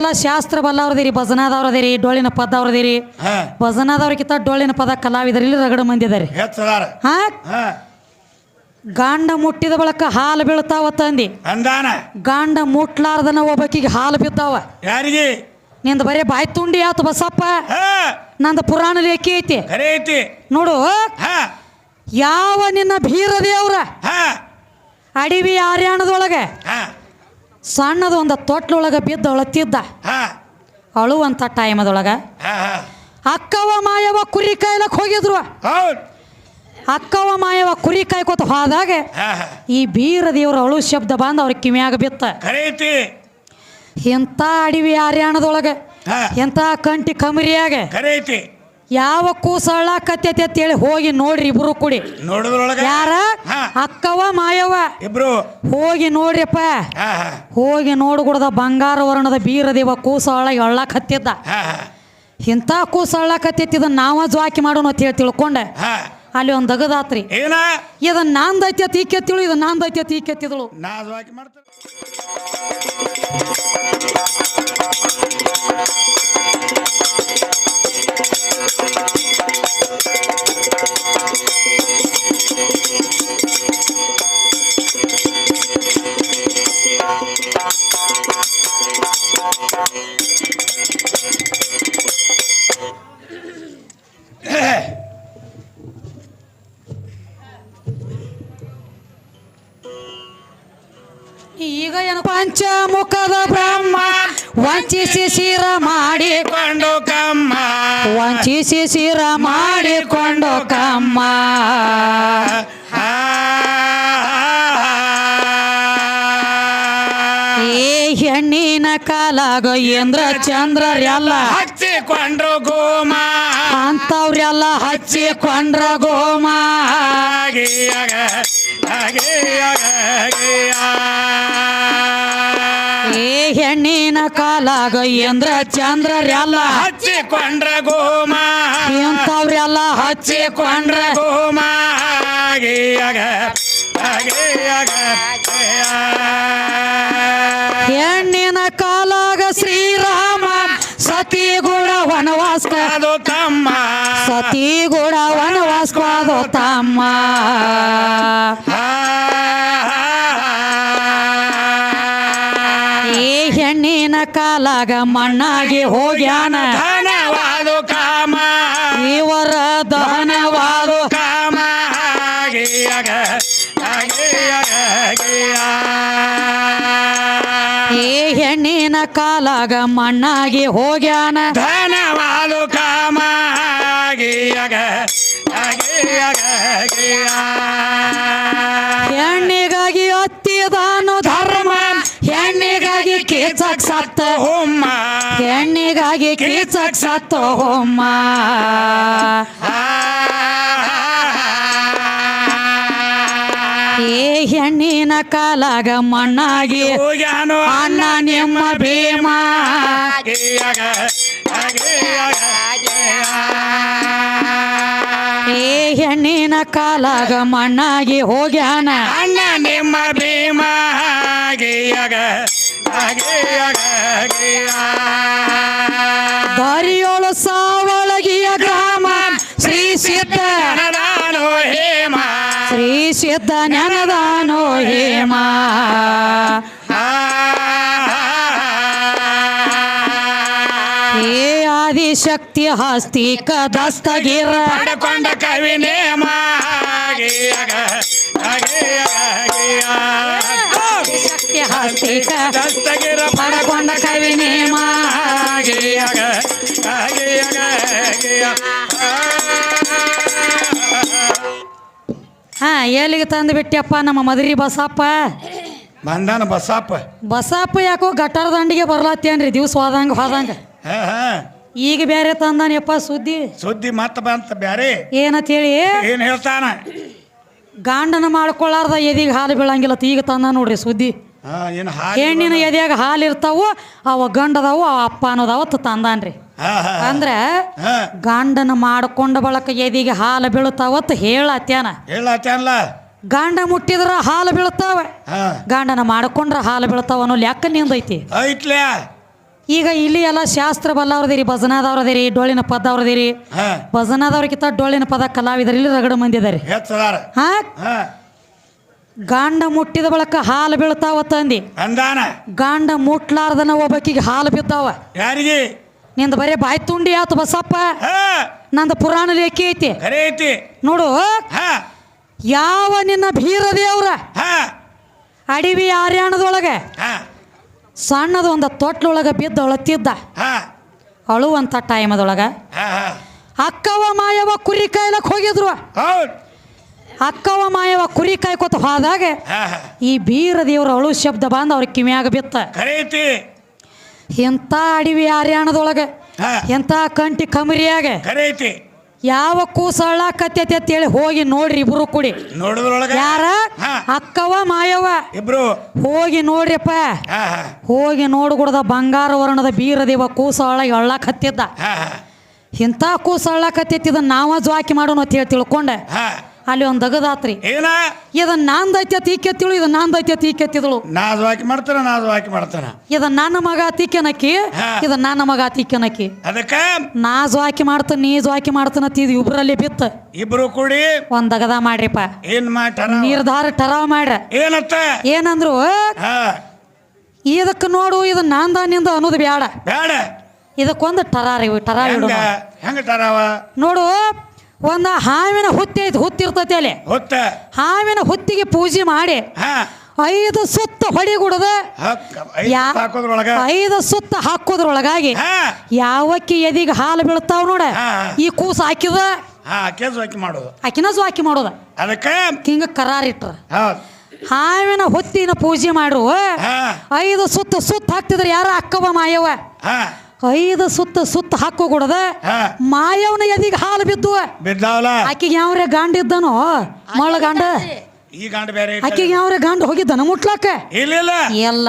ಎಲ್ಲ ಶಾಸ್ತ್ರ ಬಲ್ಲವ್ರದಿರಿ ಭಜನಾದವ್ರದಿರಿ ಡೊಳ್ಳಿನ ಪದವ್ರದಿರಿ. ಹಾ. ಭಜನಾದವ್ರಿಗಿಂತ ಡೊಳ್ಳಿನ ಪದ ಕಲಾವಿದರಲ್ಲಿ ರಗಡ ಮಂದಿ ಅದಾರಿ. ಹೆಚ್ಚದಾರ. ಹಾ? ಹಾ. ಗಾಂಡ ಮುಟ್ಟಿದ ಬಳಕ ಹಾಲು ಬೀಳ್ತಾವ ತಂದಿ ಅಂದಾನ. ಗಾಂಡ ಮುಟ್ಲಾರ್ದನ ಒಬ್ಬಕಿಗೆ ಹಾಲು ಬಿದ್ದಾವ ಯಾರಿಗೆ? ನಿಂದ ಬರೀ ಬಾಯಿ ತುಂಡಿ ಆತು ಬಸಪ್ಪ. ಹಾ. ನಂದು ಪುರಾಣ ಲೇಖಿ ಐತಿ. ಖರೆ ಐತಿ. ನೋಡು. ಹಾ. ಯಾವ ನಿನ್ನ ಭೀರ ದೇವ್ರ ಹಾ. ಅಡಿವಿ ಆರ್ಯಾಣದೊಳಗೆ ಹಾ. ಸಣ್ಣದ ಒಂದು ತೊಟ್ಲೊಳಗೆ ಬಿದ್ದ ಅಳತಿದ್ದ ಅಳುವಂಥ ಟೈಮದೊಳಗೆ ಅಕ್ಕವ ಮಾಯವ ಕುರಿ ಕಾಯ್ಲಕ್ಕೆ ಹೋಗಿದ್ರು. ಅಕ್ಕವ ಮಾಯವ ಕುರಿ ಕಾಯ್ಕೋತ ಹೋದಾಗ ಈ ಬೀರ ದೇವ್ರ ಅಳು ಶಬ್ದ ಬಂದು ಅವ್ರ ಕಿವಿಯಾಗ ಬಿತ್ತ. ಎಂಥ ಅಡವಿ ಹರ್ಯಾಣದೊಳಗೆ ಎಂಥ ಕಂಟಿ ಕಮರಿಯಾಗ ಯಾವ ಕೂಸಳ ಕತ್ತೈತಿ ಅಂತೇಳಿ ಹೋಗಿ ನೋಡ್ರಿ ಇಬ್ರು ಕೂಡಿ. ನೋಡಿದ್ರೊಳಗ? ಯಾರ? ಅಕ್ಕವ ಮಾಯವ? ಇಬ್ರು? ಹೋಗಿ ನೋಡ್ರಿಪ್ಪ. ಹೋಗಿ ನೋಡ್ಗುಡ್ದ ಬಂಗಾರ ವರ್ಣದ ಬೀರದೇವ ಕೂಸಳ್ಳ ಎಳ್ಳಕ್ ಹತ್ತಿದ್ದ ಹಾ ಹಾ. ಇಂಥ ಕೂಸಳ್ಳ ಕತ್ತಿದ್ದ ನಾವ ಜ್ವಾಕಿ ಮಾಡೋಣ ಅಂತ ಹೇಳಿ ತಿಳ್ಕೊಂಡೆ. ಅಲ್ಲಿ ಒಂದು ದಗದಾತ್ರಿ. ಇದನ್ ಇದನ್ನ ನಾಂದೈತಿ ಅತಿ ಕೆತ್ತಿಳು ಇದು ನಾಂದೈತಿ ಅತಿ ಕೆತ್ತಿದಳು. ನಾ ಈಗ ಏನು? ಪಂಚಮುಖದ ಬ್ರಹ್ಮ ವಂಚಿಸಿ ಶ್ರೀರಾಮ ವಂಚಿಸಿ ಶಿರ ಮಾಡಿಕೊಂಡು ಕಮ್ಮ. ಏ ಹೆಣ್ಣಿನ ಕಾಲಾಗ ಇಂದ್ರ ಚಂದ್ರರೆಲ್ಲ ಹಚ್ಚಿಕೊಂಡ್ರು ಗೋಮ. ಅಂತವ್ರೆಲ್ಲ ಹಚ್ಚಿಕೊಂಡ್ರ ಗೋಮ. ಹೆಣ್ಣಿನ ಕಾಲಾಗ ರಲ್ಲ ಚಂದ್ರರೆಲ್ಲ ಹಚ್ಚಿಕೊಂಡ್ರ ಗೋಮ. ಇಂಥವ್ರೆಲ್ಲ ಹಚ್ಚಿಕೊಂಡ್ರ. ಗೋಮ ಹೆಣ್ಣಿನ ಕಾಲಾಗ ಶ್ರೀರಾಮ ಸತಿ ಗುಡ ವನವಾಸ್ಕ. ಅದು ತಮ್ಮ. ಸತಿ ಗುಣ ವನವಾಸ್ಕೋದು ತಮ್ಮ. ಕಾಲಾಗ ಮಣ್ಣಾಗಿ ಹೋಗ್ಯಾನ. ಧನವಾದು ಕಾಮ. ಇವರ ದಹನವಾದು ಕಾಮ. ಈ ಹೆಣ್ಣಿನ ಕಾಲಾಗ ಮಣ್ಣಾಗಿ ಹೋಗ್ಯಾನ. ಧನವಾದು ಕಾಮ. ಹೆಣ್ಣಿಗಾಗಿ ಅತ್ತಿದಾನು ಧರ್ಮ. ಕೀಚಕ್ ಸತ್ತ ಹೋಮ ಹೆಣ್ಣಿಗಾಗಿ ಕೀಚಕ್ ಸತ್ತ ಹೋಮ್ಮ ಈ ಹೆಣ್ಣಿನ ಕಾಲಾಗ ಮಣ್ಣಾಗಿ ಹೋಗ್ಯಾನು ಅಣ್ಣ ನಿಮ್ಮ ಭೀಮ. ಹಾಗೆಯಾಗ ಹಾಗೆಯಾಗ ಈ ಹೆಣ್ಣಿನ ಕಾಲಾಗ ಮಣ್ಣಾಗಿ ಹೋಗ್ಯಾನ. ಅಣ್ಣ ನಿಮ್ಮ ಭೀಮ ದಾರಿಯೋಳು ಸಾವಳಗಿಯ ಗ್ರಾಮ ಶ್ರೀ ಸಿದ್ಧ. ಹೇಮ. ಶ್ರೀ ಸಿದ್ಧ ನೆನದಾನೋ ಹೇಮ. ಏ ಆದಿಶಕ್ತಿ ಹಸ್ತಿಕ ದಸ್ತಗಿರ. ಪಡ್ಕೊಂಡ ಕವಿ ನೇಮ. ಶಕ್ತಿ ಹಸ್ತಿಕ ದಸ್ತಗಿರ ಎಲ್ಲಿಗೆ ತಂದು ಬಿಟ್ಟಿಯಪ್ಪ ನಮ್ಮ ಮದರಿ ಬಸಪ್ಪ. ಬಂದಾನ ಬಸಪ್ಪ. ಬಸಪ್ಪ ಯಾಕೋ ಗಟಾರ ದಂಡಿಗೆ ಬರ್ಲಾತ್ತೇನ್ರಿ ದಿವ್ಸ ಹೋದಂಗ ಹೋದಂಗ. ಹಾ ಹಾ. ಈಗ ಬೇರೆ ತಂದಾನಪ್ಪ ಸುದ್ದಿ. ಸುದ್ದಿ ಮತ್ತ ಬಂತ ಬ್ಯಾರೆ. ಏನಂತ ಹೇಳಿ ಏನ್ ಹೇಳ್ತಾನ? ಗಾಂಡನ ಮಾಡ್ಕೊಳ್ಳಾರ್ದ ಎದಿಗೆ ಹಾಲು ಬೀಳಂಗಿಲ್ಲ ಈಗ ತಂದ ನೋಡ್ರಿ ಸುದ್ದಿ. ಏನು ಹಾಲು ಹೆಣ್ಣಿನ ಎದೆಯಾಗ ಹಾಲು ಇರ್ತಾವು ಅವ ಗಂಡದವು ಅವ ಅಪ್ಪ ಅನ್ನೋದವತ್ತು ತಂದಾನ್ರಿ. ಅಂದ್ರೆ ಗಂಡನ ಮಾಡ್ಕೊಂಡ ಬಳಕ ಎದಿಗೆ ಹಾಲು ಬೀಳುತ್ತಾವತ್ತು ಹೇಳತ್ಯಾನ. ಹೇಳತ್ತಲ್ಲ ಗಂಡ ಮುಟ್ಟಿದ್ರ ಹಾಲು ಬೀಳ್ತಾವ ಗಂಡನ ಮಾಡ್ಕೊಂಡ್ರ ಹಾಲು ಬೀಳ್ತಾವ ಅನ್ನೋ ಲೆಕ್ಕ ನಿಂದೈತಿ ಐತ್ಲ್ಯಾ ಈಗ ಇಲ್ಲಿ ಎಲ್ಲ ಶಾಸ್ತ್ರ ಬಲ್ಲವ್ರದಿರಿ ಭಜನಾದವ್ರದಿರಿ ಡೊಳ್ಳಿನ ಪದ ಅವ್ರದಿರಿ ಭಜನಾದವ್ರಿಗಿಂತ ಡೊಳ್ಳಿನ ಪದ ಕಲಾವಿದರಿ ಇಲ್ಲಿ ರಗಡ ಮಂದಿ ಅದಾರಿ ಹೆಚ್ಚದಾರ. ಹಾ? ಹಾ. ಗಾಂಡ ಮುಟ್ಟಿದ ಬಳಕ ಹಾಲು ಬೀಳ್ತಾವ ತಂದಿ. ಅಂದಾನ? ಗಾಂಡ ಮುಟ್ಲಾರ್ದನ ಒಬ್ಬಕಿಗೆ ಹಾಲು ಬಿದ್ದಾವ ಯಾರಿಗೆ? ನಿಂದ ಬರೇ ಬಾಯಿ ತುಂಡಿ ಆತು ಬಸಪ್ಪ. ನಂದ ಪುರಾಣ ಲೇಖಿ ಐತಿ. ಐತಿ. ನೋಡು. ಯಾವ ನಿನ್ನ ಭೀರ ದೇವ್ರ? ಅಡಿವಿ ಆರ್ಯಾಣದೊಳಗೆ. ಸಣ್ಣದ ಒಂದು ತೊಟ್ಲೊಳಗೆ ಬಿದ್ದ ಅಳತಿದ್ದ. ಅಳುವಂತ ಅಳುವಂಥ ಟೈಮದೊಳಗೆ ಅಕ್ಕವ ಮಾಯವ ಕುರಿ ಕಾಯ್ಲಕ್ ಹೋಗಿದ್ರು. ಅಕ್ಕವ ಮಾಯವ ಕುರಿ ಕಾಯ್ಕೊತ ಹೋದಾಗ ಈ ಬೀರ ದೇವ್ರ ಅಳು ಶಬ್ದ ಬಂದು ಅವ್ರ ಕಿವಿಯಾಗ ಬಿತ್ತ. ಖರೆ ಐತಿ ಎಂಥ ಅಡಿವಿ ಆರ್ಯಾಣದೊಳಗೆ ಹಾ. ಎಂಥ ಕಂಟಿ ಕಮರಿಯಾಗ ಯಾವ ಕೂಸ ಅಂತ ಅಂತೇಳಿ ಹೋಗಿ ನೋಡ್ರಿ ಇಬ್ರು ಕೂಡಿ. ಯಾರ? ಅಕ್ಕವ ಮಾಯವ ಇಬ್ರು. ಹೋಗಿ ನೋಡ್ರಿಪ್ಪ. ಹೋಗಿ ನೋಡ್ಗುಡ್ದ ಬಂಗಾರ ವರ್ಣದ ಬೀರದೇವ ಕೂಸ ಒಳಗೆ ಅಳ್ಳಾಕ್ ಹತ್ತಿದ್ದ ಹಾ ಹಾ. ಇಂಥ ಕೂಸ ಅಳ್ಳಾಕ್ ಹತ್ತಿತ್ತಿದ ನಾವ ಜ್ವಾಕಿ ಮಾಡೋಣ ಅಂತ ಹೇಳಿ ತಿಳ್ಕೊಂಡೆ. ಅಲ್ಲಿ ಒಂದು ದಗದಾತ್ರಿ. ಏನ? ಇದನ್ನ ನಾಂದೈತಿ ಅಂತ ಈಕೆತ್ತಿಳು ಇದು ನಾಂದೈತಿ ಅಂತ ಈಕೆತ್ತಿದಳು ನಾಜು ಹಾಕಿ ಮಾಡ್ತಾನ ನಾಜು ಹಾಕಿ ಮಾಡ್ತಾನ ಇದು ನನ್ನ ಮಗ ತೀಕೆನಕ್ಕಿ ಹಾ. ಇದು ನನ್ನ ಮಗ ತೀಕೆನಕ್ಕಿ ಅದಕ್ಕ? ನಾ ಹಾಕಿ ಮಾಡ್ತಾನೆ ನೀ ಹಾಕಿ ಮಾಡ್ತಾನ ಇದು ಇಬ್ರಲ್ಲಿ ಬಿತ್ತ. ಇಬ್ರು ಕೂಡಿ? ಒಂದ್ ದಗದ ಮಾಡ್ರಿಪ್ಪ ಏನ್ ಮಾಡ ನಿರ್ಧಾರ ಟರಾವ್ ಮಾಡ್ರ. ಏನತ್ತ? ಏನಂದ್ರು ಇದಕ್ಕೆ ನೋಡು ಇದು ನಾಂದಾನಿಂದ ಅನ್ನೋದು ಬ್ಯಾಡ. ಬೇಡ ಇದಕ್ಕೊಂದು ಟರಾರಿ ಟರಾವ್ ಹೆಂಗ ಟರಾವ? ನೋಡು ಒಂದ ಹಾವಿನ ಹುತ್ತಿ ಐತಿ ಹುತ್ತಿರ್ತೈತಿ ಅಲ್ಲಿ. ಹೊತ್ತ. ಹಾವಿನ ಹುತ್ತಿಗೆ ಪೂಜೆ ಮಾಡಿ ಹಾ. ಐದು ಸುತ್ತ ಹೊಡಿಗುಡದ ಯಾ- ಹಾಕೋದ್ರೊಳಗ? ಐದು ಸುತ್ತ ಹಾಕೋದ್ರೊಳಗಾಗಿ ಹಾ. ಯಾವಕ್ಕಿ ಎದಿಗೆ ಹಾಲು ಬೀಳ್ತಾವ ನೋಡ? ಹಾ. ಈ ಕೂಸು ಹಾಕಿದ ಹಾ ಕೇಸ್ ಹಾಕಿ ಮಾಡೋದು. ಆಕಿನ ಮಾಡೋದ. ಅದಕ್ಕೆ? ಹಿಂಗ ಕರಾರಿಟ್ರ ಹೌದು. ಹಾವಿನ ಹೊತ್ತಿನ ಪೂಜೆ ಮಾಡ್ರು ಹಾ. ಐದು ಸುತ್ತ ಸುತ್ತ ಹಾಕ್ತಿದ್ರ ಯಾರ ಅಕ್ಕವ ಮಾಯವ? ಹಾ. ಐದು ಸುತ್ತ ಸುತ್ತ ಹಾಕೋ ಮಾಯವನ ಎದಿಗೆ ಹಾಲು ಬಿದ್ದು. ಬಿದ್ದಾವಲ್ಲ ಆಕಿಗೆ ಯಾವ್ರೆ ಗಾಂಡ ಇದ್ದನೋ? ಮಳ ಗಾಂಡ? ಈ ಗಂಡ ಬೇರೆ. ಆಕಿಗೆ ಯಾವ್ರೆ ಗಾಂಡ ಹೋಗಿದ್ದನ ಮುಟ್ಲಾಕ ಇಲ್ಲ ಇಲ್ಲ. ಎಲ್ಲ.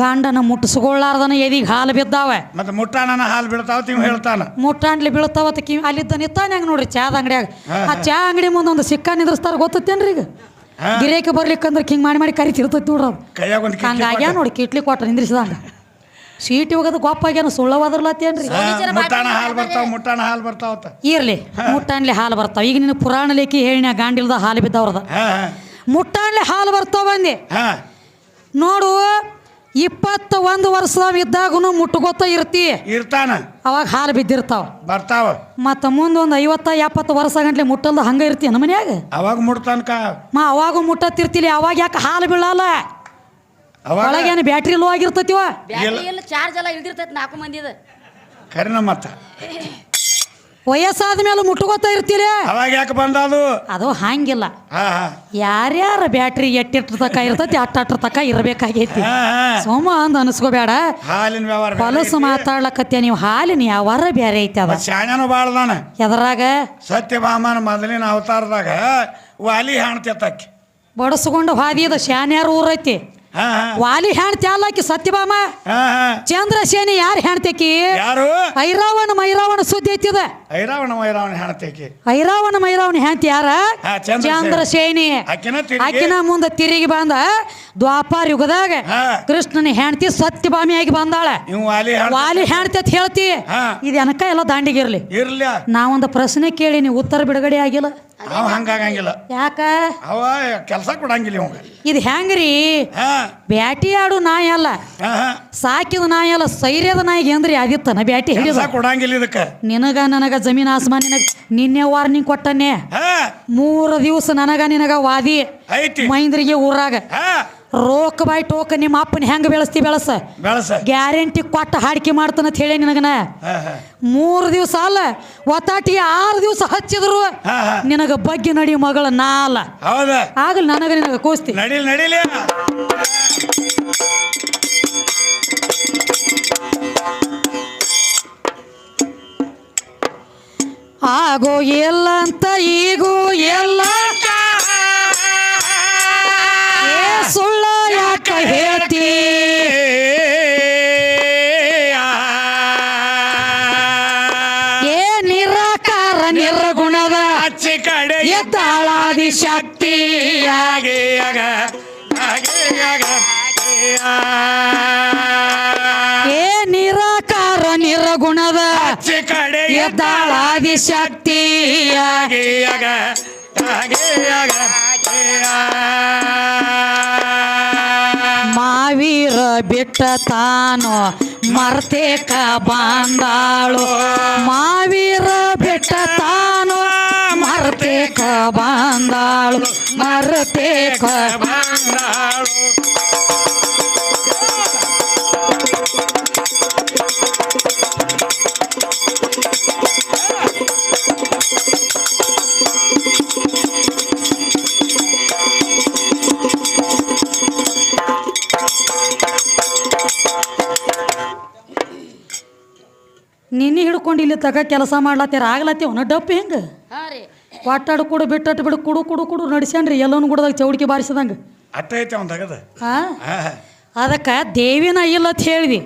ಗಾಂಡನ ಮುಟ್ಟಿಸ್ಕೊಳ್ಳಾರ್ದನ ಎದಿಗೆ ಹಾಲು ಬಿದ್ದಾವ. ಮತ್ತೆ ಮುಟ್ಟಾನ ಹಾಲು ಬೀಳ್ತಾವ ತಿಂಗ್ ಹೇಳ್ತಾನ. ಮುಟ್ಟಾಂಡ್ಲಿ ಬೀಳ್ತಾವ ಕಿವಿ ಅಲ್ಲಿದ್ದ ನಿತ್ತಾನ ಹಂಗ ನೋಡ್ರಿ ಚಾದ ಅಂಗಡಿಯಾಗ. ಆ ಚಾ ಅಂಗಡಿ ಮುಂದೆ ಒಂದು ಸಿಕ್ಕ ನಿಂದ್ರಸ್ತಾರ ಗೊತ್ತೇನ್ರಿ ಈಗ. ಗಿರೇಕ ಬರ್ಲಿಕ್ಕಂದ್ರೆ ಹಿಂಗ್ ಮಾಡಿ ಮಾಡಿ ಕರಿತಿರ್ತೈತಿ ನೋಡ್ರಿ ಹಂಗಾಗ್ಯಾ ಕೈಯಾಗ ಹಂಗಾಗ್ಯ ನೋಡಿ ಕಿಟ್ಲಿ ಕೊಟ್ಟ ನಿಂದ್ರಿಸಿದಂಗ. ಸೀಟಿ ಹೋಗೋದು ಗೊಪ್ಪ ಆಗ್ಯಾನ ಸುಳ್ಳವಾದ್ರಲತ್ತೇನ್ರಿ ಮುಟ್ಟಾಣ ಹಾಲು ಬರ್ತಾವ ಮುಟ್ಟಾಣ ಹಾಲು ಬರ್ತಾವತ್ತ. ಇರ್ಲಿ ಮುಟ್ಟಾಣ್ಲಿ ಹಾಲು ಬರ್ತಾವ. ಈಗ ನಿನ್ನ ಪುರಾಣ ಲೇಖಿ ಹೇಳಿನ ಗಾಂಡಿಲ್ದ ಹಾಲು ಬಿದ್ದವ್ರದ. ಮುಟ್ಟಾಣ್ಲಿ ಹಾಲು ಬರ್ತಾವ ಬಂದೆ ಹಾ. ನೋಡು ಇಪ್ಪತ್ತ ಒಂದು ವರ್ಷ ಇದ್ದಾಗೂ ಮುಟ್ಟುಗೊತ್ತ ಇರ್ತಿ. ಇರ್ತಾನ. ಅವಾಗ ಹಾಲು ಬಿದ್ದಿರ್ತಾವ. ಬರ್ತಾವ. ಮತ್ತ ಮುಂದೆ ಒಂದು ಐವತ್ತ ಎಪ್ಪತ್ತು ವರ್ಷ ಗಂಟ್ಲೆ ಮುಟ್ಟಲ್ದ ಹಂಗ ಇರ್ತಿ ನಮ್ಮ ಮನ್ಯಾಗ? ಅವಾಗ ಮುಟ್ತಾನಕ. ಮಾ ಅವಾಗ ಮುಟ್ಟತ್ತಿರ್ತಿಲಿ ಅವಾಗ ಯಾಕೆ ಹಾಲು ಬೀಳಲ್ಲ? ಅವಾಗ ಒಳಗೇನು ಬ್ಯಾಟ್ರಿ ಲೋ ಆಗಿರ್ತೈತಿ ಬ್ಯಾಟ್ರಿ ಎಲ್ಲ ಚಾರ್ಜ್ ಎಲ್ಲ ಇಳ್ದಿರ್ತೈತಿ ನಾಲ್ಕು ಮಂದಿದ ಕರಿನ ಮತ್ತ? ವಯಸ್ಸಾದ ಮೇಲೆ ಮುಟ್ಕೋತಾ ಇರ್ತೀರಿ? ಅವಾಗ ಯಾಕೆ ಬಂದದು? ಅದು ಹಂಗಿಲ್ಲ. ಹಾ ಹಾ. ಯಾರ್ಯಾರ ಬ್ಯಾಟ್ರಿ ಎಟ್ಟಿಟ್ರ ತಕ ಇರ್ತೈತಿ ಅಟ್ಟಟ್ರ ತಕ ಇರಬೇಕಾಗೈತಿ. ಹಾ ಹಾ. ಸೋಮ ಅಂದ್ ಅನ್ಸ್ಕೋಬೇಡ. ಹಾಲಿನ ವ್ಯವಹಾರ ಬೇರೆ ಹೊಲಸು. ಮಾತಾಡ್ಲಕತ್ಯ ನೀವು ಹಾಲಿನ ಯಾವಾರ ಬೇರೆ ಐತಿ ಅದು. ಮತ್ತ್ ಶಾಣ್ಯಾನು ಬಾಳ್ದಾನ ಎದ್ರಾಗ? ಸತ್ಯಭಾಮನ ಮೊದಲಿನ ಅವತಾರದಾಗ ವಾಲಿ ಹಾಣ್ತಿತ್ತಾಕಿ ಬಡಸ್ಕೊಂಡು ಹಾದಿದ ಶಾನ್ಯಾರ ಊರೈತಿ. ವಾಲಿ ಹೆಣ್ತಿ ಅಲ್ಲಾಕಿ ಸತ್ಯಭಾಮ? ಚಂದ್ರಸೇನಿ ಯಾರು ಹೆಣ್ತಕಿ ಯಾರು? ಐರಾವಣ ಮೈರಾವಣ ಸುದ್ದಿ ಐತಿದ. ಐರಾವಣ ಮೈರಾವಣ ಹೆಣ್ತೈಕಿ ಐರಾವಣ ಮೈರಾವಣ ಹೆಣ್ತಿ ಯಾರ? ಚಂದ್ರಸೇನಿ. ಅಕಿನ ಆಕಿನ ಮುಂದೆ ತಿರುಗಿ ಬಂದ ದ್ವಾಪಾರ ಯುಗದಾಗ. ಕೃಷ್ಣನ ಹೆಂಡತಿ ಸತ್ಯಭಾಮಿಯಾಗಿ ಬಂದಾಳ. ಬಂದಾಳೆ ವಾಲಿ ಹೆಣ್ತಿ ವಾಲಿ ಹೆಂಡ್ತಿ ಅಂತ ಹೇಳ್ತಿ. ಇದು ದಾಂಡಿಗೆ ಎಲ್ಲ ದಾಂಡಿಗಿರ್ಲಿ ಇರ್ಲ. ನಾವೊಂದು ಪ್ರಶ್ನೆ ಕೇಳಿ ನೀವು ಉತ್ತರ ಬಿಡುಗಡೆ ಆಗಿಲ್ಲ? ಅವ ಹಂಗಾಗಂಗಿಲ್ಲ. ಯಾಕ? ಅವ ಕೆಲಸ ಕೊಡಂಗಿಲ್ಲ ಇವಂಗ. ಇದು ಹೆಂಗ್ರಿ? ಹಾ. ಬ್ಯಾಟಿ ಆಡು ನಾಯಿ ಅಲ್ಲ. ಹಾ ಹಾ. ಸಾಕಿದ ನಾಯಿ ಅಲ್ಲ ಸೈರ್ಯದ ನಾಯಿಗೆ ಅಂದ್ರೆ ಅದಿತ್ತನ ಬ್ಯಾಟಿ ಹಿಡಿದ? ಕೆಲಸ ಕೊಡಂಗಿಲ್ಲ ಇದಕ್ಕ. ನಿನಗ ನನಗ ಜಮೀನ್ ಆಸಮಾನ ನಿನಗ ನಿನ್ನೆ ವಾರ್ನಿಂಗ್ ಕೊಟ್ಟನೆ ಹಾ. ಮೂರು ದಿವಸ ನನಗ ನಿನಗ ವಾದಿ. ಐತಿ. ಮೈಂದ್ರಿಗೆ ಊರಾಗ. ಹಾ. ರೋಕ್ ಬಾಯ್ ಟೋಕ್ ನಿಮ್ಮ ಅಪ್ಪನ ಹೆಂಗ್ ಬೆಳೆಸ್ತಿ ಬೆಳಸ? ಬೆಳಸ. ಗ್ಯಾರಂಟಿ ಕೊಟ್ಟ ಹಾಡಿಕೆ ಮಾಡ್ತಾನಂತ ಹೇಳಿ ನಿನಗನ? ಮೂರ್ ದಿವಸ ಅಲ್ಲ ಒತ್ತಾಟಿಗೆ ಆರು ದಿವಸ ಹಚ್ಚಿದ್ರು. ನಿನಗ ಬಗ್ಗೆ ನಡಿ ಮಗಳ ನಾ ಅಲ್ಲ. ಹೌದ? ಆಗಲ್ಲ ನನಗ ನಿನಗ ಕೂಸ್ತಿ. ನಡಿಲ್ ನಡಿಲಿ. ಆಗೋ ಎಲ್ಲ ಅಂತ ಈಗೂ ಎದ್ದಾಳಾದಿ ಶಕ್ತಿ ಹಾಗೆ ಆಗ ಹಾಗೆ ಆಗ ಏ ನಿರಾಕಾರ ನಿರಗುಣದ ಎದ್ದಾಳ ಆದಿಶಕ್ತಿಯ ಶಕ್ತಿ ಆಗ ಆಗಿ ಆಗ ಆಗಿ ಆ. ಮಾವೀರ ಬಿಟ್ಟ ತಾನು ಮರ್ತೇಕ ಬಂದಾಳು. ಮಾವೀರ ಬಿಟ್ಟ ತಾನು ಬಂದಾಳು ಮರತೆ ಬಂದಾಳು. ನಿನ್ನೆ ಹಿಡ್ಕೊಂಡು ಇಲ್ಲಿ ತಗ ಕೆಲಸ ಮಾಡ್ಲತ್ತೀರ ಆಗ್ಲತ್ತೇವನ ಡಪ್ಪು ಹೆಂಗೆ ಹಾ ಕೊಡು ಬಿಟ್ಟಟ್ಟು ಬಿಡು ಕುಡು ಕುಡು ಕುಡು ನಡ್ಸ್ಯಾನ್ರಿ ಎಲ್ಲೋನು ಗುಡದಾಗ ಚೌಡಿಕೆ ಬಾರಿಸಿದಂಗೆ. ಅಟ್ಟ ಐತೆ ಅದಕ್ಕೆ ದೇವಿನ ಇಲ್ಲ ಅಂತ ಹೇಳಿದ್ವಿ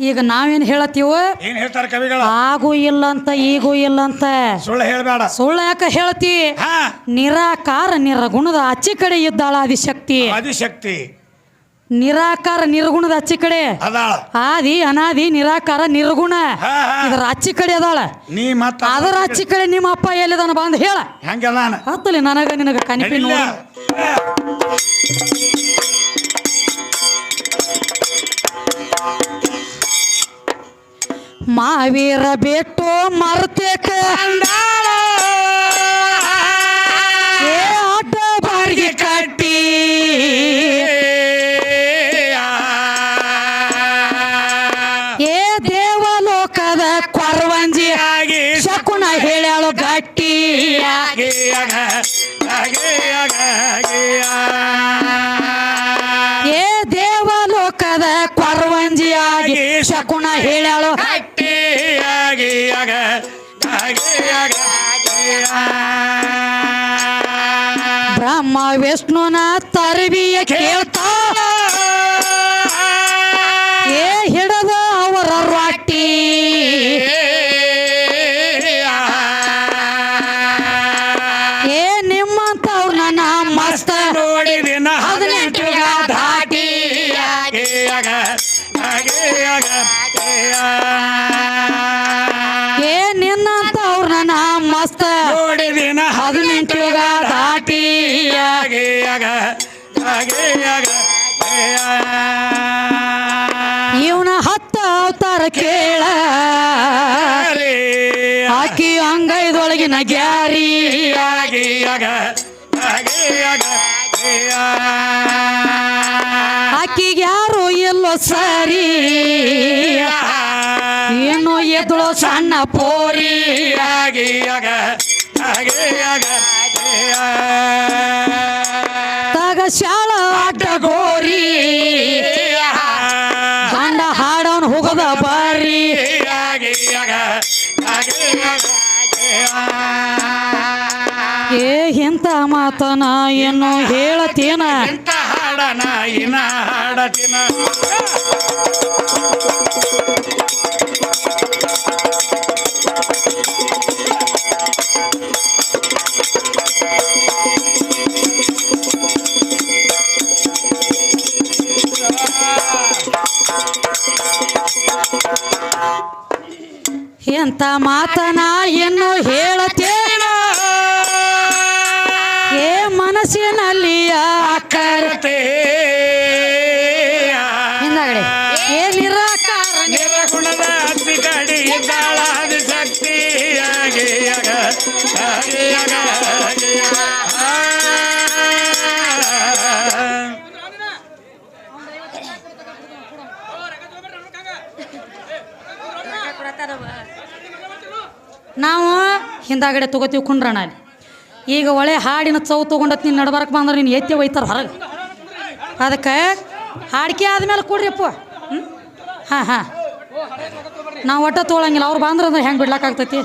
ಈಗ ನಾವೇನು ಹೇಳತ್ತೀವ? ಏನ್ ಹೇಳ್ತಾರ ಕವಿಗಳ? ಆಗೂ ಇಲ್ಲ ಅಂತ ಈಗೂ ಇಲ್ಲ ಅಂತ. ಸುಳ್ಳು ಹೇಳಬೇಡ. ಸುಳ್ಳು ಯಾಕೆ ಹೇಳ್ತಿ? ನಿರಾಕಾರ ನಿರಗುಣದ ಆಚೆ ಕಡೆ ಇದ್ದಾಳ ಆದಿಶಕ್ತಿ. ಆದಿಶಕ್ತಿ. ನಿರಾಕಾರ ನಿರ್ಗುಣದ ಅಚ್ಚಿ ಕಡೆ. ಅದಾಳ. ಆದಿ ಅನಾದಿ ನಿರಾಕಾರ ನಿರ್ಗುಣ. ಅಚ್ಚಿ ಇದರ ಆಚೆ ಕಡೆ ಅದಾಳ. ನೀ ಮತ್ತ ಅದರ ಅಚ್ಚಿ ಕಡೆ. ನಿಮ್ಮ ಅಪ್ಪ ಎಲ್ಲಿದಾನ ಬಂದು ಹೇಳ. ಹೆಂಗೆಲ್ಲ ನಾನು ಹತ್ತಲಿ ನನಗ ನಿನಗ ಕನಿಪಿ ನೋಡಿ. ಮಾವೀರ ಬಿಟ್ಟು ಮರ್ತೇಕ ಶಕುನ ಹೇಳಾಳು. ಬ್ರಹ್ಮ ವಿಷ್ಣುನ ತರಬಿಯ ಕೇಳ್ತಾ ಇವನ ಹತ್ತ ಅವತಾರ ಕೇಳ. ಆಕಿ ಅಂಗೈದೊಳಗಿನ ಗ್ಯಾರಿ ಆಕಿಗೆ ಯಾರು ಎಲ್ಲೋ ಸರಿ ಏನು ಎದುಳು ಸಣ್ಣ ಪೋರಿ ತಗ ಶಾಳ ಅಡ್ಡ ಗೋರಿ. ಗಂಡ ಹಾಡವನು ಹೋಗದ ಬಾರಿ. ಏ ಇಂಥ ಮಾತನ ಏನು ಹೇಳತೇನ ಎಂತ ಹಾಡನ ಇನ ಹಾಡತಿನ ಎಂಥ ಮಾತನ ಏನು ಹೇಳತೇನ? ಏ ಮನಸ್ಸಿನಲ್ಲಿ ಕರತೆ ನಾವು ಹಿಂದಾಗಡೆ ತೊಗೋತೀವಿ ಕುಂಡ್ರಣ ಅಲ್ಲಿ. ಈಗ ಒಳ್ಳೆ ಹಾಡಿನ ಚೌ ತೊಗೊಂಡತ್ ನೀನು ನಡ್ಬಾರಕ್ಕೆ ಬಂದ್ರೆ ನೀನು ಎತ್ತಿ ಒಯ್ತಾರೆ ಹೊರಗೆ. ಅದಕ್ಕೆ ಹಾಡಿಕೆ ಆದಮೇಲೆ ಕೊಡ್ರಿಯಪ್ಪ ಹ್ಞೂ ಹಾಂ ಹಾಂ. ನಾವು ಒಟ್ಟ ತೊಗೊಳಂಗಿಲ್ಲ ಅವ್ರು ಬಂದ್ರೆ ಅಂದ್ರೆ ಹೆಂಗೆ ಬಿಡ್ಲಾಕಾಗ್ತೈತಿ